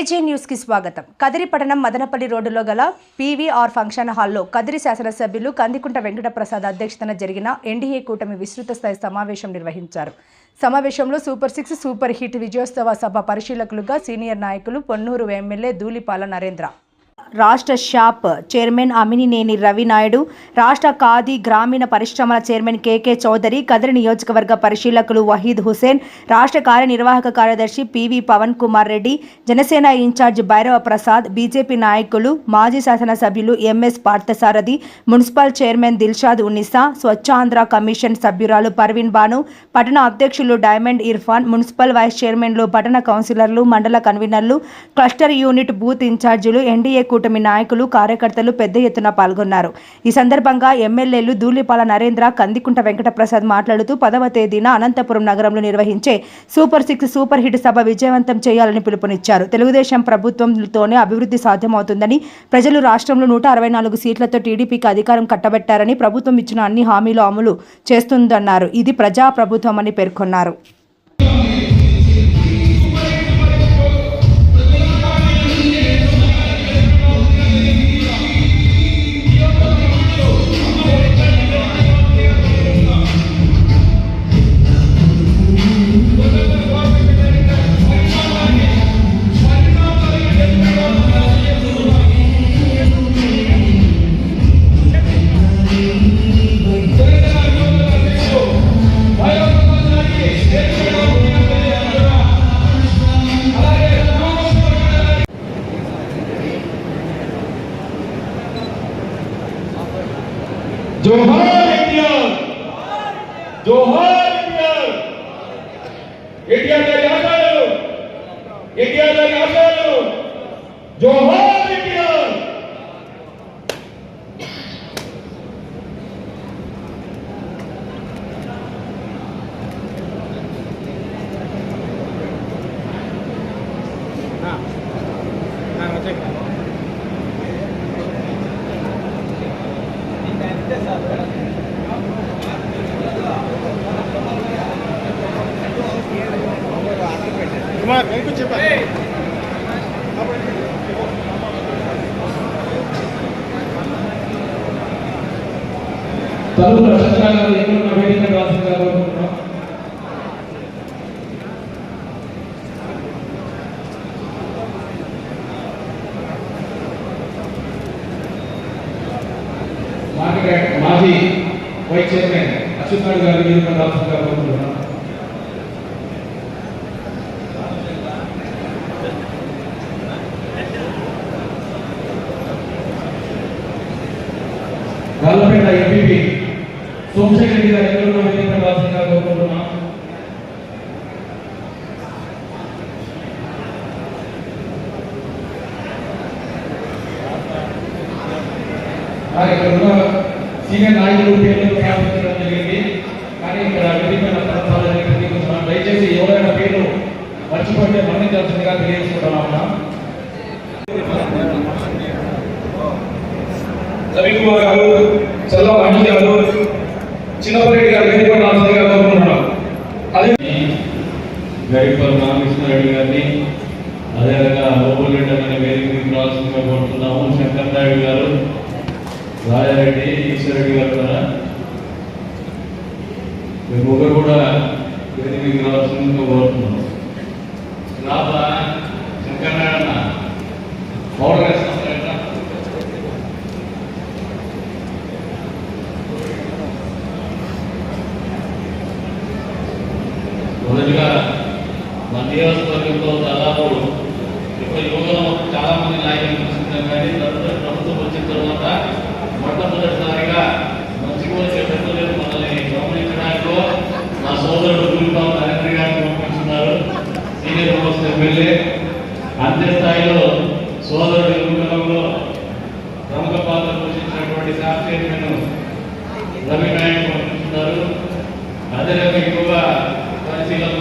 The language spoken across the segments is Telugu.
ఏజే న్యూస్కి స్వాగతం. కదిరి పట్టణం మదనపల్లి రోడ్డులో గల పీవీఆర్ ఫంక్షన్ హాల్లో కదిరి శాసనసభ్యులు కందికుంట వెంకటప్రసాద్ అధ్యక్షతన జరిగిన ఎన్డీఏ కూటమి విస్తృత స్థాయి సమావేశం నిర్వహించారు. సమావేశంలో సూపర్ సిక్స్ సూపర్ హిట్ విజయోత్సవ సభ పరిశీలకులుగా సీనియర్ నాయకులు పొన్నూరు ఎమ్మెల్యే ధూళిపాల నరేంద్ర. రాష్ట్ర షాప్ చైర్మన్ అమినినేని రవి నాయుడు రాష్ట్ర ఖాదీ గ్రామీణ పరిశ్రమల చైర్మన్ కేకే చౌదరి కదిరి నియోజకవర్గ పరిశీలకులు వహీద్ హుసేన్ రాష్ట్ర కార్యనిర్వాహక కార్యదర్శి PV Pawan Kumar Reddy Janasena incharge Bhairava Prasad BJP నాయకులు మాజీ శాసనసభ్యులు MS Parthasarathy municipal chairman Dilshad Unnisa Swachhandhra commission సభ్యురాలు పర్వీన్ బాను పట్టణ అధ్యక్షులు డైమండ్ ఇర్ఫాన్ మున్సిపల్ వైస్ చైర్మన్లు పట్టణ కౌన్సిలర్లు మండల కన్వీనర్లు క్లస్టర్ యూనిట్ బూత్ ఇన్ఛార్జీలు ఎన్డీఏ కూటమి నాయకులు కార్యకర్తలు పెద్ద ఎత్తున పాల్గొన్నారు. ఈ సందర్భంగా ఎమ్మెల్యేలు ధూళిపాల నరేంద్ర కందికుంట వెంకటప్రసాద్ మాట్లాడుతూ పదవ తేదీన అనంతపురం నగరంలో నిర్వహించే సూపర్ సిక్స్ సూపర్ హిట్ సభ విజయవంతం చేయాలని పిలుపునిచ్చారు. తెలుగుదేశం ప్రభుత్వంతోనే అభివృద్ధి సాధ్యమవుతుందని ప్రజలు రాష్ట్రంలో నూట అరవై నాలుగు సీట్లతో టీడీపీకి అధికారం కట్టబెట్టారని ప్రభుత్వం ఇచ్చిన అన్ని హామీలు అమలు చేస్తుందన్నారు. ఇది ప్రజా ప్రభుత్వం అని పేర్కొన్నారు. కుమార్ వెంకు చెప్పా. తలుపు ఎన్నున్న వేదిక రాసిందిగా కోరుకుంటున్నాం మాజీ వైస్ చైర్మన్ అచ్యుతనాయుడు గారు వేదిక రాసిందిగా సోమశేఖర్ రెడ్డి గారు ఎక్కడ వేదిక కోరుకుంటున్నాం. ఇక్కడ ఉన్న సీనియర్ నాయకులు పేర్లు జరిగింది. కానీ ఇక్కడ దయచేసి ఎవరైనా పేర్లు మర్చిపోతే మన్నించాల్సిందిగా తెలియజేసుకుంటున్నాం రవికుమార్ గారు చల్ల వాణి గారు చిన్నపరెడ్డి గారు వేదిక రాసిందిగా కోరుకుంటున్నాం అది గడిపల్ రామకృష్ణారెడ్డి గారిని అదేవిధంగా ఓపులరెడ్డి అనే వేదికకి రావాల్సిందిగా కోరుతున్నాము. శంకర్ నాయుడు గారు రాజారెడ్డి ఈశ్వరెడ్డి గారు ద్వారా మేము ఒకరు కూడా వేదికకి రావాల్సిందిగా కోరుతున్నాము. రాబా శంకర్ నాయుడు అన్న మొదటిగా మన నియోజకవర్గంలో దాదాపు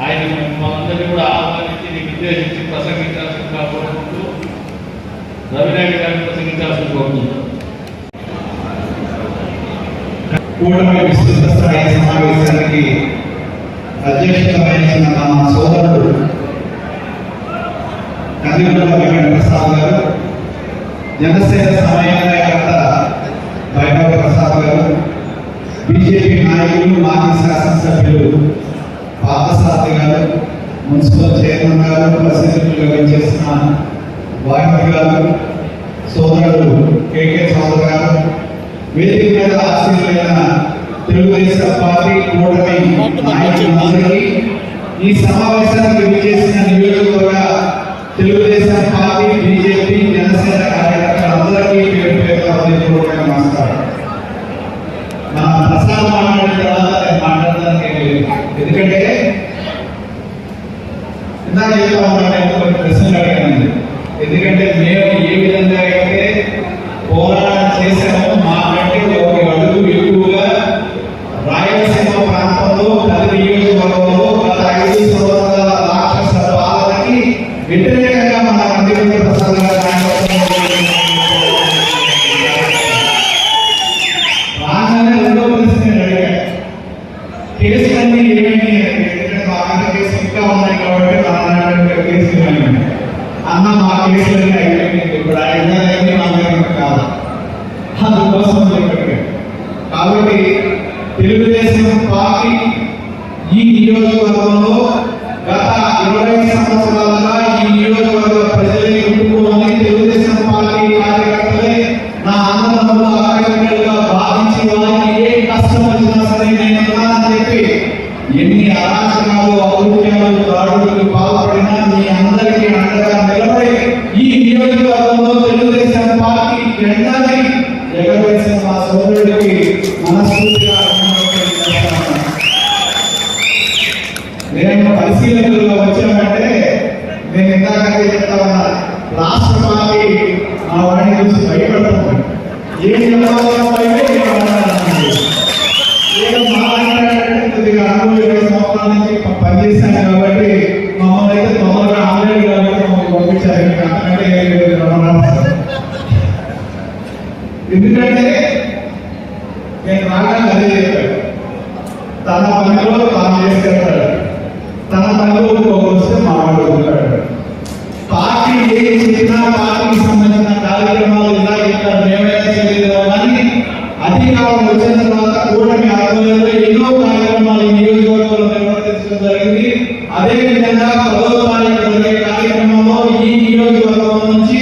ఆయన మనందరినీ కూడా ఆహ్వానించి నీకు ఉద్దేశించి ప్రసంగించాల్సిందిగా కోరుకుంటూ రవినాయుడు గారిని ప్రసంగించాల్సింది కోరుకుంటున్నాను. కూటమి విస్తృత స్థాయి సమావేశానికి అధ్యక్షత వహించిన మా సోదరుడు కందిగుల వెంకట ప్రసాద్ గారు జనసేన సమయాలయకర్త వైభవ ప్రసాద్ గారు బీజేపీ నాయకులు మాజీ శాసనసభ్యులు పార్థసారథి గారు మున్సిపల్ చైర్మన్ గారు ప్రెసిడెంట్లుగా పనిచేసిన వాహిని గారు సోదరుడు కేకే సోదరు గారు వేదిక మీద ఆశీర్వైన తెలుగుదేశం పార్టీ కూటమి నాయకులందరికీ ఈ సమావేశానికి విచ్చేసిన నియోజకవర్గ తెలుగుదేశం పార్టీ బీజేపీ ఈ నియోజకవర్గంలో గత ఇరవై సంవత్సరాలుగా ఈ నియోజకవర్గ ప్రజల్ని కుటుంబాన్ని తెలుగుదేశం ఎందుకంటే నేను రాగానే అదే చెప్పాడు తన పనిలో తాను చేసుకెళ్తాడు తన పనిలో ఇంకొక వస్తే మాట్లాడుకుంటాడు. పార్టీ ఏం చేసినా పార్టీకి సంబంధించిన కార్యక్రమాలు ఇలా ఇక్కడ మేమైనా చేయలేదు? కానీ అధికారం వచ్చిన తర్వాత కూటమి ఆధ్వర్యంలో ఎన్నో కార్యక్రమాలు ఈ నియోజకవర్గంలో నిర్వర్తించడం జరిగింది. అదేవిధంగా పదో తారీఖు జరిగే కార్యక్రమంలో ఈ నియోజకవర్గం నుంచి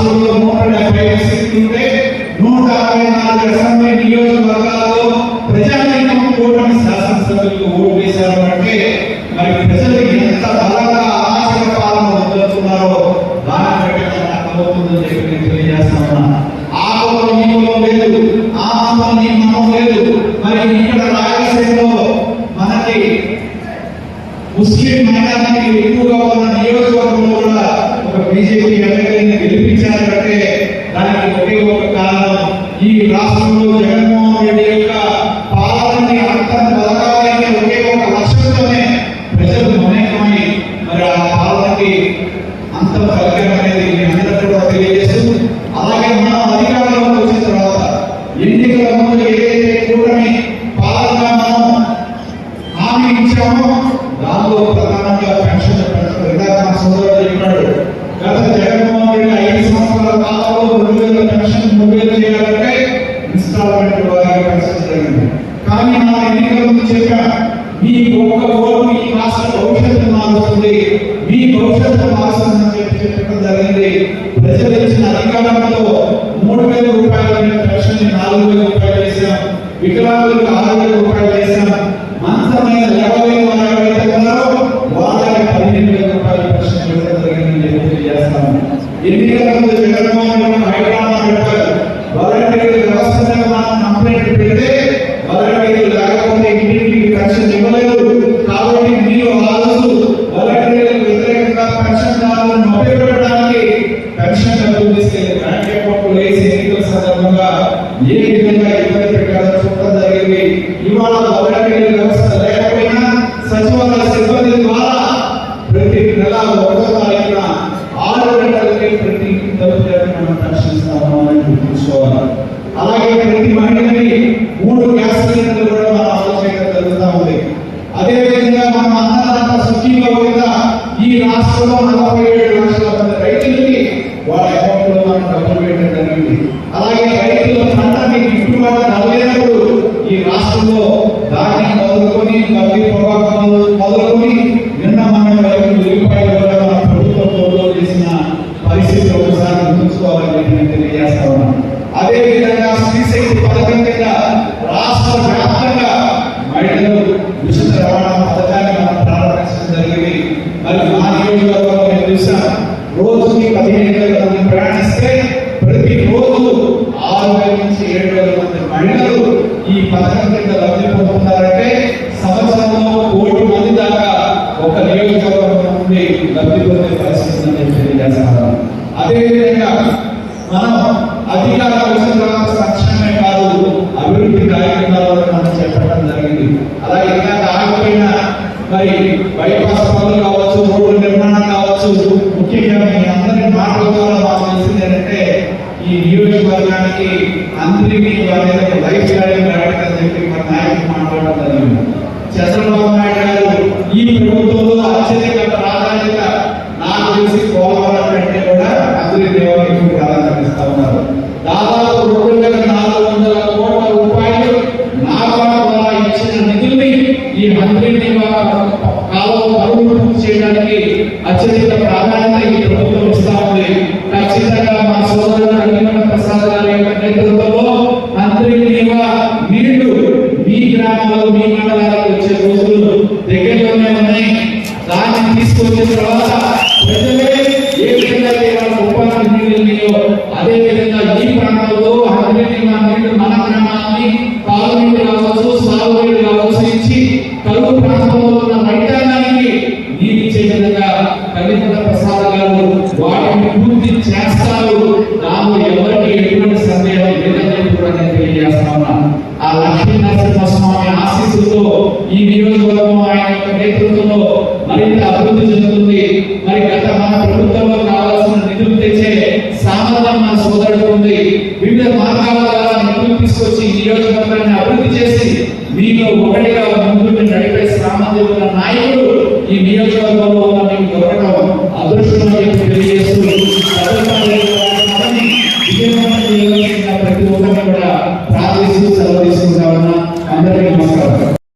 రాష్ట్రంలో నూట డెబ్బై సీట్లు ఉంటే నూట అరవై నాలుగు అసెంబ్లీ నియోజకవర్గాల్లో ప్రజానీకం కూటమి ఓటు వేశారు అంటే మరి ప్రజలు ఎంత బలంగా పాలన వదులుతున్నారో చెప్పి నేను ఆ కులం లేదు ఆ మతం లేదు. మరి ఇక్కడ రాయలసీమలో మనకి ముస్లిం మైనారిటీ ఎక్కువగా ఉన్న నియోజకవర్గంలో కూడా ఒక బీజేపీ ఎమ్మెల్యేని గెలిపించారంటే దానికి ఒకే ఒక కారణం ఈ రాష్ట్రంలో జగన్మోహన్ రెడ్డి యొక్క పాలనని అంతం బతకాలని ఒకే ఒక లక్ష్యంతోనే ప్రజలు మమేకమై మరి ఆ పాలనకి అంతం అనేది మీ అందరూ కూడా తెలియజేస్తూ అలాగే మనం అధికారంలోకి వచ్చిన తర్వాత ఎన్నికల ముందు ఏదైతే కూటమి వేల రూపాయల పెన్షన్ నాలుగు వేల రూపాయలు వేసాం వికలాంగులకు ఆరు వేల రూపాయలు వేసాం మంచమైన ఎవరి ఎవరైతే ఉన్నారో వాళ్ళకి పదిహేను వేల రూపాయల పెన్షన్ ఇవ్వడం జరిగిందని చెప్పి తెలియజేస్తాము ఎన్నికల రాష్ట్రంలో నలభై ఏడు లక్షల మంది రైతులకి వాళ్ళ మనం డబ్బులు పెట్టడం అలా వైఫ్ ఇలాంటి నాటకాలు మన నాయకులు మాట్లాడతారు చంద్రబాబు అదేవిధంగా ఈ ప్రాంతంలో మన గ్రామాన్ని తాగునీళ్ళు కావచ్చు సాగునీళ్ళు కావచ్చు ఇచ్చి కరువు ప్రాంతంలో ఉన్న ఇచ్చే విధంగా ప్రసాద్ గారు వాటిని పూర్తి చేస్తారు. నాకు ఎవరికి ఎటువంటి సందేహం లేదని కూడా నేను తెలియజేస్తా ఆ లక్ష్మీ నరసింహస్వామి ఆశీస్సులతో ఈ నియోజకవర్గం ఆయన యొక్క నేతృత్వంలో మరింత అభివృద్ధి చెందుతుంది.